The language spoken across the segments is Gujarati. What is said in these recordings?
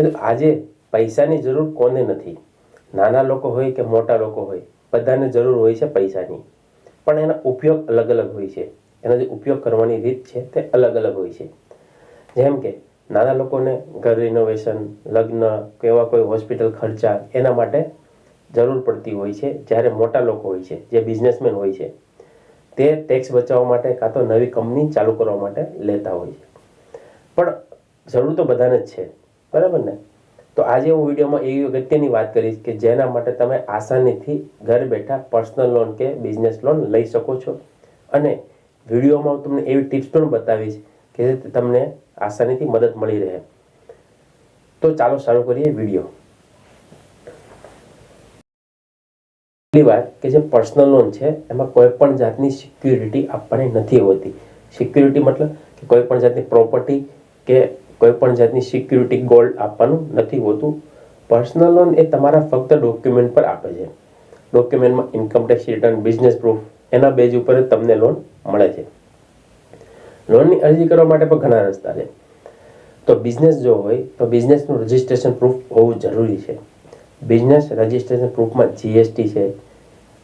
એટલે આજે પૈસાની જરૂર કોને નથી? નાના લોકો હોય કે મોટા લોકો હોય, બધાને જરૂર હોય છે પૈસાની. પણ એનો ઉપયોગ અલગ અલગ હોય છે. એનો જે ઉપયોગ કરવાની રીત છે તે અલગ અલગ હોય છે. જેમ કે નાના લોકોને ઘર રિનોવેશન લગ્ન કે એવા કોઈ હોસ્પિટલ ખર્ચા, એના માટે જરૂર પડતી હોય છે જ્યારે મોટા લોકો હોય છે, જે બિઝનેસમેન હોય છે. તે ટેક્સ બચાવવા માટે કાં તો નવી કંપની ચાલુ કરવા માટે લેતા હોય છે. પણ જરૂર તો બધાને જ છે. બરાબર ને? તો આજે હું વિડીયોમાં એવી અગત્યની વાત કરીશ કે જેના માટે તમે આસાનીથી ઘર બેઠા પર્સનલ લોન કે બિઝનેસ લોન લઈ શકો છો. અને વિડીયોમાં હું તમને એવી ટિપ્સ પણ બતાવીશ કે તમને આસાનીથી મદદ મળી રહે. તો ચાલો શરૂ કરીએ વીડિયો. પહેલી વાત કે જે પર્સનલ લોન છે, એમાં કોઈ પણ જાતની સિક્યુરિટી આપવાની નથી હોતી. સિક્યુરિટી મતલબ કે કોઈ પણ જાતની પ્રોપર્ટી કે કોઈ પણ જાતની સિક્યુરિટી ગોલ્ડ આપવાનું નથી હોતું. પર્સનલ લોન એ તમારા ફક્ત ડોક્યુમેન્ટ પર આપે છે. ડોક્યુમેન્ટમાં income tax return business proof એના બેઝ ઉપર તમને લોન મળે છે. લોનની અરજી કરવા માટે પણ ઘણા રસ્તા છે. તો બિઝનેસ જો હોય, તો બિઝનેસનું રજિસ્ટ્રેશન પ્રૂફ હોવું જરૂરી છે. બિઝનેસ રજિસ્ટ્રેશન પ્રૂફમાં જીએસટી છે,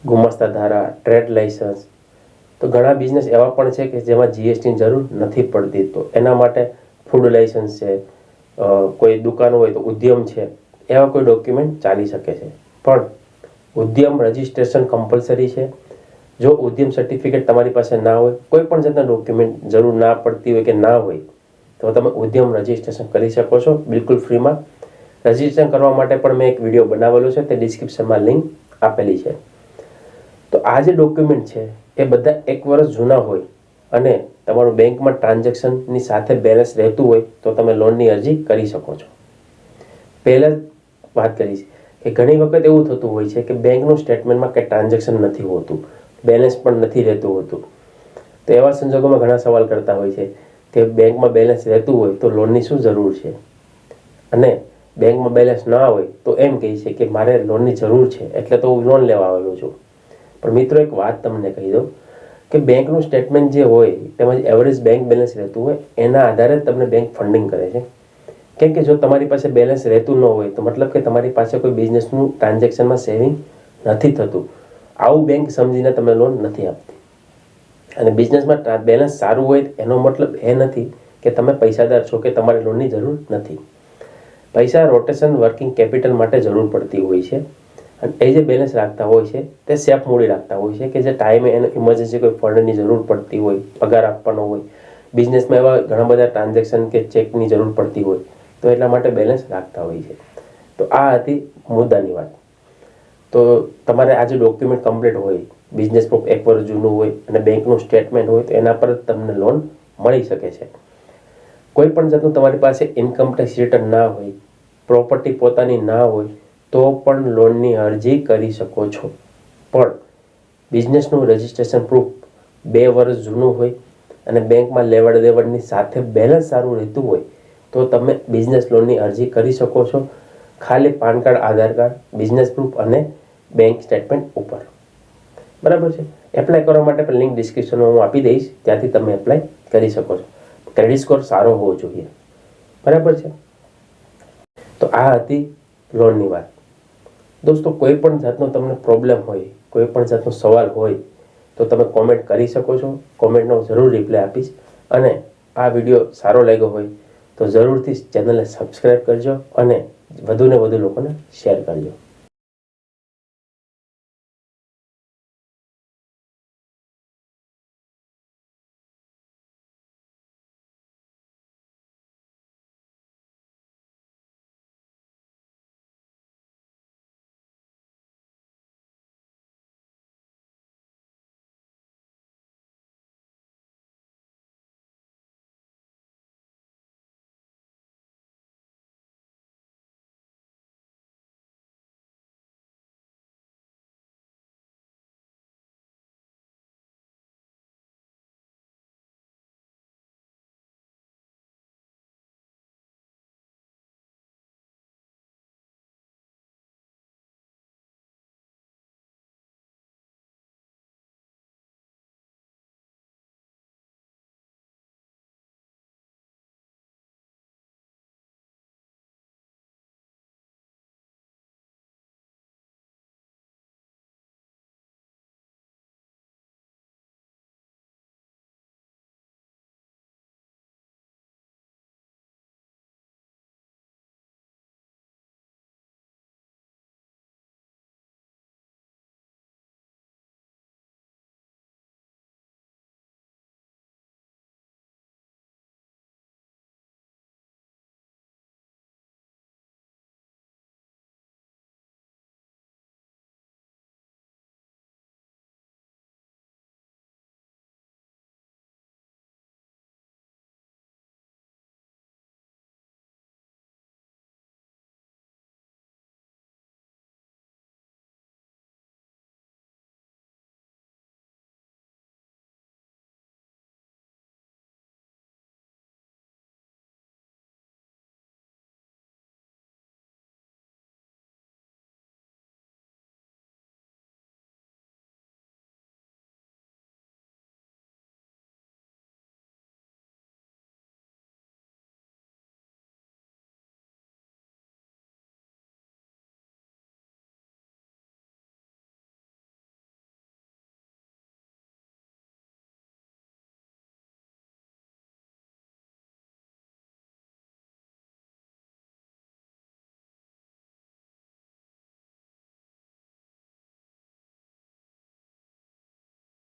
ગુમાસ્તા ધારા ટ્રેડ લાઇસન્સ તો ઘણા બિઝનેસ એવા પણ છે કે જેમાં જીએસટીની જરૂર નથી પડતી. તો એના માટે ફૂડ લાઇસન્સ છે કોઈ દુકાન હોય તો ઉદ્યમ છે, એવા કોઈ ડોક્યુમેન્ટ ચાલી શકે છે. પણ ઉદ્યમ રજિસ્ટ્રેશન કમ્પલસરી છે. જો ઉદ્યમ સર્ટિફિકેટ તમારી પાસે ના હોય, કોઈ પણ જાતના ડોક્યુમેન્ટ જરૂર ના પડતી હોય કે ના હોય, તો તમે ઉદ્યમ રજિસ્ટ્રેશન કરી શકો છો બિલકુલ ફ્રીમાં. રજિસ્ટ્રેશન કરવા માટે પણ મેં એક વીડિયો બનાવેલો છે, તે ડિસ્ક્રિપ્શનમાં લિંક આપેલી છે. તો આ જે ડોક્યુમેન્ટ છે, એ બધા એક વર્ષ જૂના હોય અને તમારું બેંકમાં ટ્રાન્ઝેક્શનની સાથે બેલેન્સ રહેતું હોય તો તમે લોનની અરજી કરી શકો છો. પહેલાં જ વાત કરીશ કે ઘણી વખત એવું થતું હોય છે કે બેંકનું સ્ટેટમેન્ટમાં કંઈ ટ્રાન્ઝેક્શન નથી હોતું, બેલેન્સ પણ નથી રહેતું હોતું. તો એવા સંજોગોમાં ઘણા સવાલ કરતા હોય છે કે બેંકમાં બેલેન્સ રહેતું હોય તો લોનની શું જરૂર છે? અને બેંકમાં બેલેન્સ ના હોય તો એમ કહે છે કે મારે લોનની જરૂર છે, એટલે તો હું લોન લેવા આવેલો છું. પણ મિત્રો, એક વાત તમને કહી દઉં. કે બેંકનું સ્ટેટમેન્ટ જે હોય, તેમજ એવરેજ બેંક બેલેન્સ રહેતું હોય, એના આધારે તમને બેંક ફંડિંગ કરે છે. કેમ કે જો તમારી પાસે બેલેન્સ રહેતું ન હોય, તો મતલબ કે તમારી પાસે કોઈ બિઝનેસનું ટ્રાન્ઝેક્શનમાં સેવિંગ નથી થતું. આવું બેંક સમજીને તમને લોન નથી આપતી. અને બિઝનેસમાં બેલેન્સ સારું હોય, એનો મતલબ એ નથી કે તમે પૈસાદાર છો કે તમારે લોનની જરૂર નથી. પૈસા રોટેશન વર્કિંગ કેપિટલ માટે જરૂર પડતી હોય છે. અને એ જે બેલેન્સ રાખતા હોય છે, તે સેફ મૂડી રાખતા હોય છે કે જે ટાઈમે એને ઇમરજન્સી કોઈ ફંડની જરૂર પડતી હોય, પગાર આપવાનો હોય. બિઝનેસમાં એવા ઘણા બધા ટ્રાન્ઝેક્શન કે ચેકની જરૂર પડતી હોય, તો એટલા માટે બેલેન્સ રાખતા હોય છે. તો આ હતી મુદ્દાની વાત. તો તમારે આ જે ડોક્યુમેન્ટ કમ્પ્લીટ હોય બિઝનેસ પ્રૂફ એક વર્ષ જૂનું હોય અને બેંકનું સ્ટેટમેન્ટ હોય, તો એના પર જ તમને લોન મળી શકે છે. કોઈ પણ જાતનું તમારી પાસે ઇન્કમ ટેક્સ રિટર્ન ના હોય પ્રોપર્ટી પોતાની ના હોય તો પણ લોનની અરજી કરી શકો છો. પણ બિઝનેસનું રજિસ્ટ્રેશન પ્રૂફ બે વર્ષ જૂનું હોય અને બેંકમાં લેવડ દેવડની સાથે બેલેન્સ સારું રહેતું હોય, તો તમે બિઝનેસ લોનની અરજી કરી શકો છો. ખાલી PAN card, Aadhaar card business proof અને બેંક સ્ટેટમેન્ટ ઉપર. બરાબર છે? એપ્લાય કરવા માટે પણ લિંક ડિસ્ક્રિપ્શનમાં હું આપી દઈશ. ત્યાંથી તમે એપ્લાય કરી શકો છો. ક્રેડિટ સ્કોર સારો હોવો જોઈએ. બરાબર છે? તો આ હતી લોનની વાત. દોસ્તો, કોઈ પણ જાતનો તમને પ્રોબ્લેમ હોય, કોઈ પણ જાતનો સવાલ હોય, તો તમે કોમેન્ટ કરી શકો છો. કોમેન્ટનો જરૂર રિપ્લાય આપીશ. અને આ વીડિયો સારો લાગ્યો હોય, તો જરૂરથી ચેનલને સબસ્ક્રાઈબ કરજો અને વધુને વધુ લોકોને શેર કરજો.